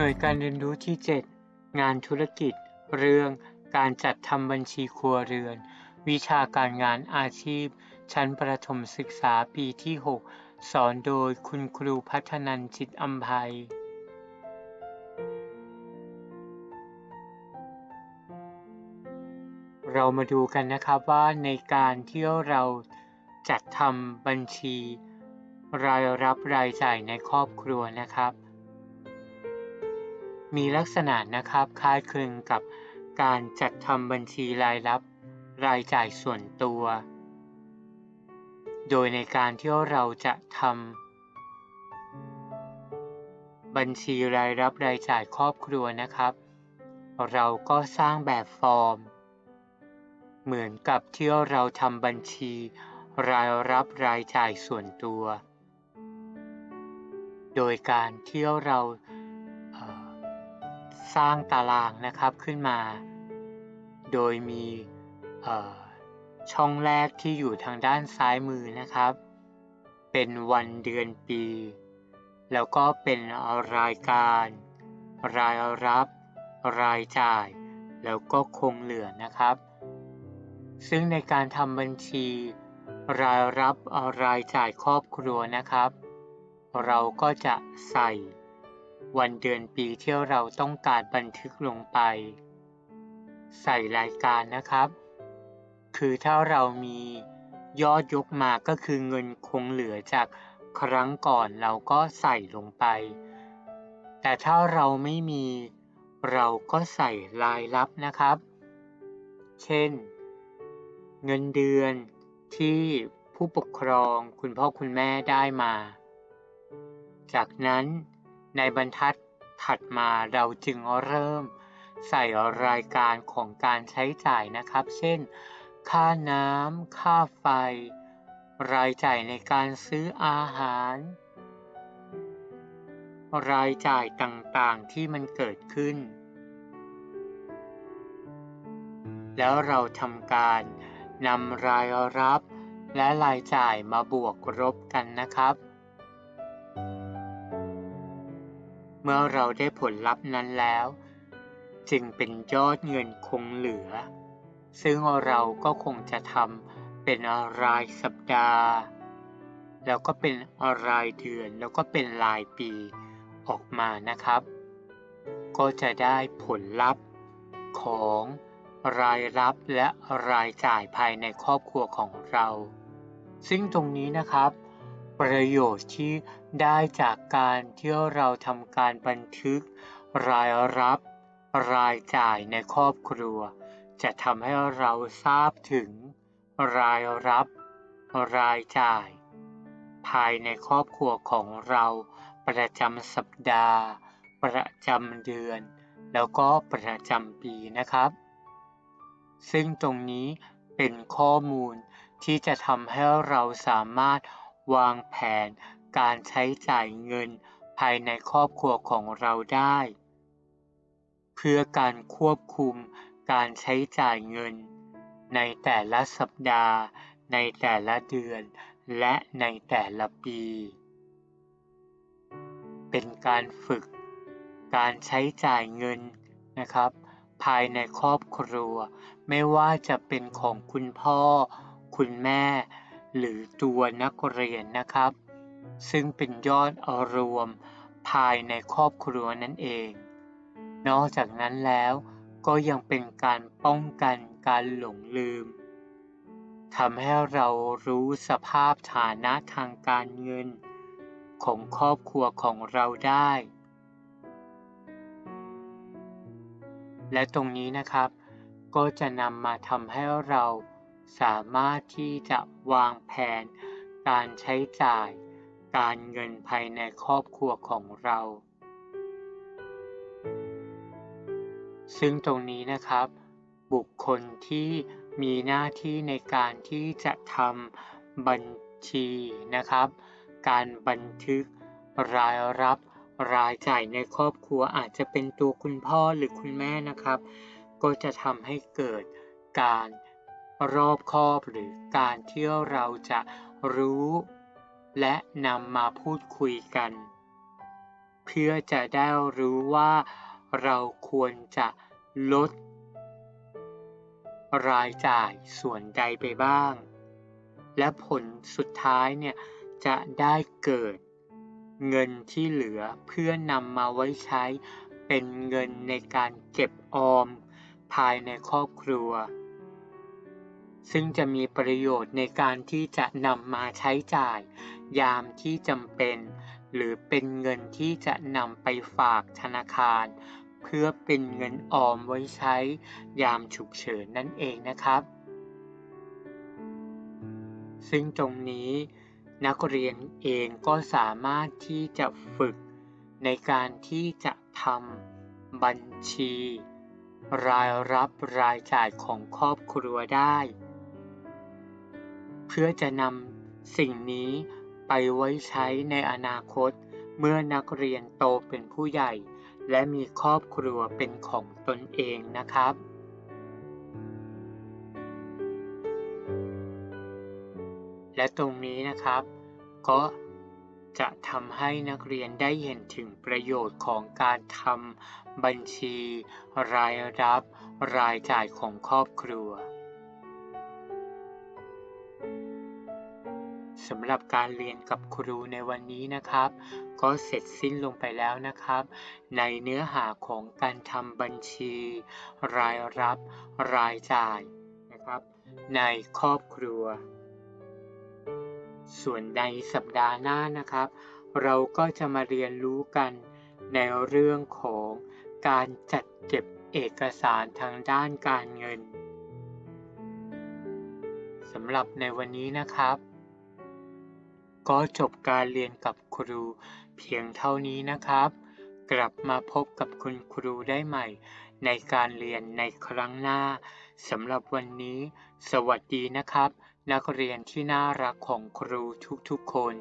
น่วยการเรียนรู้ที่ 7 งานธุรกิจ เรื่องการจัดทำบัญชีครัวเรือน วิชาการงานอาชีพ ชั้นประถมศึกษาปีที่ 6 สอนโดยคุณครูพัฒนันจิตอัมภัย เรามาดูกันนะครับว่าในการที่เราจัดทำบัญชี รายรับรายจ่ายในครอบครัวนะครับ มีลักษณะนะครับคล้ายคลึงกับการจัดทำบัญชีรายรับรายจ่ายส่วนตัว โดยในการที่เราจะทำบัญชีรายรับรายจ่ายครอบครัวนะครับ เราก็สร้างแบบฟอร์ม เหมือนกับที่เราทำบัญชีรายรับรายจ่ายส่วนตัว โดยการที่เรา สร้างตารางนะครับขึ้นมา โดยมีช่องแรกที่อยู่ทางด้านซ้ายมือนะครับ เป็นวันเดือนปี แล้วก็เป็นรายการ รายรับ รายจ่าย แล้วก็คงเหลือนะครับ ซึ่งในการทำบัญชี รายรับรายจ่ายครอบครัวนะครับ เราก็จะใส่ วันเดือนปีที่เราต้องการบันทึกลงไป ใส่รายการนะครับ คือถ้าเรามียอดยกมาก็คือเงินคงเหลือจากครั้งก่อนเราก็ใส่ลงไป แต่ถ้าเราไม่มีเราก็ใส่รายรับนะครับ เช่น เงินเดือนที่ผู้ปกครองคุณพ่อคุณแม่ได้มา จากนั้น ในบรรทัดถัดมาเราจึงเริ่มใส่รายการของการใช้จ่ายนะครับ เช่น ค่าน้ำ ค่าไฟ รายจ่ายในการซื้ออาหาร รายจ่ายต่างๆที่มันเกิดขึ้น แล้วเราทำการนำรายรับและรายจ่ายมาบวกลบกันนะครับ เมื่อเราได้ผลลัพธ์นั้นแล้ว จึงเป็นยอดเงินคงเหลือ ซึ่งเราก็คงจะทำเป็นรายสัปดาห์ แล้วก็เป็นรายเดือนแล้วก็เป็นรายปีออกมานะครับ ก็จะได้ผลลัพธ์ของรายรับและรายจ่ายภายในครอบครัวของเรา ซึ่งตรงนี้นะครับ ประโยชน์ที่ได้จากการที่เราทำการบันทึก รายรับ รายจ่ายในครอบครัว จะทำให้เราทราบถึง รายรับ รายจ่าย ภายในครอบครัวของเราประจำสัปดาห์ ประจำเดือน แล้วก็ประจำปีนะครับ ซึ่งตรงนี้เป็นข้อมูลที่จะทำให้เราสามารถ วางแผนการใช้จ่ายเงินภายในครอบครัวของเราได้ เพื่อการควบคุมการใช้จ่ายเงิน ในแต่ละสัปดาห์ ในแต่ละเดือน และในแต่ละปี เป็นการฝึก การใช้จ่ายเงินนะครับ ภายในครอบครัว ไม่ว่าจะเป็นของคุณพ่อ คุณแม่ หรือตัวนักเรียนนะครับ ซึ่งเป็นยอดอรวมภายในครอบครัวนั่นเอง นอกจากนั้นแล้วก็ยังเป็นการป้องกันการหลงลืมทำให้เรารู้สภาพฐานะทางการเงิน ของครอบครัวของเราได้ และตรงนี้นะครับ ก็จะนำมาทำให้เรา สามารถที่จะวางแผนการใช้จ่าย การเงินภายในครอบครัวของเรา ซึ่งตรงนี้นะครับ บุคคลที่มีหน้าที่ในการที่จะทำบัญชีนะครับ การบันทึกรายรับรายจ่ายในครอบครัวอาจจะเป็นตัวคุณพ่อหรือคุณแม่นะครับ ก็จะทำให้เกิดการ รอบคอบหรือการที่เราจะรู้ และนำมาพูดคุยกัน เพื่อจะได้รู้ว่าเราควรจะลด รายจ่ายส่วนใดไปบ้าง และผลสุดท้ายเนี่ยจะได้เกิดเงินที่เหลือเพื่อนำมาไว้ใช้เป็นเงินในการเก็บออมภายในครอบครัว ซึ่งจะมีประโยชน์ในการที่จะนำมาใช้จ่าย ยามที่จำเป็น หรือเป็นเงินที่จะนำไปฝากธนาคาร เพื่อเป็นเงินออมไว้ใช้ ยามฉุกเฉินนั่นเองนะครับ ซึ่งตรงนี้นักเรียนเองก็สามารถที่จะฝึกในการที่จะทำบัญชี รายรับรายจ่ายของครอบครัวได้ เพื่อจะนำสิ่งนี้ไปไว้ใช้ในอนาคต เมื่อนักเรียนโตเป็นผู้ใหญ่ และมีครอบครัวเป็นของตนเองนะครับและตรงนี้นะครับ ก็จะทำให้นักเรียนได้เห็นถึงประโยชน์ของการทำบัญชี รายรับ รายจ่ายของครอบครัว สำหรับการเรียนกับครูในวันนี้นะครับ ก็เสร็จสิ้นลงไปแล้วนะครับ ในเนื้อหาของการทำบัญชี รายรับ รายจ่ายนะครับ ในครอบครัว ส่วนในสัปดาห์หน้านะครับ เราก็จะมาเรียนรู้กันในเรื่องของการจัดเก็บเอกสารทางด้านการเงินสำหรับในวันนี้นะครับ ก็จบการเรียนกับครูเพียงเท่านี้นะครับ กลับมาพบกับคุณครูได้ใหม่ ในการเรียนในครั้งหน้าสำหรับวันนี้ สวัสดีนะครับ นักเรียนที่น่ารักของครูทุกๆคน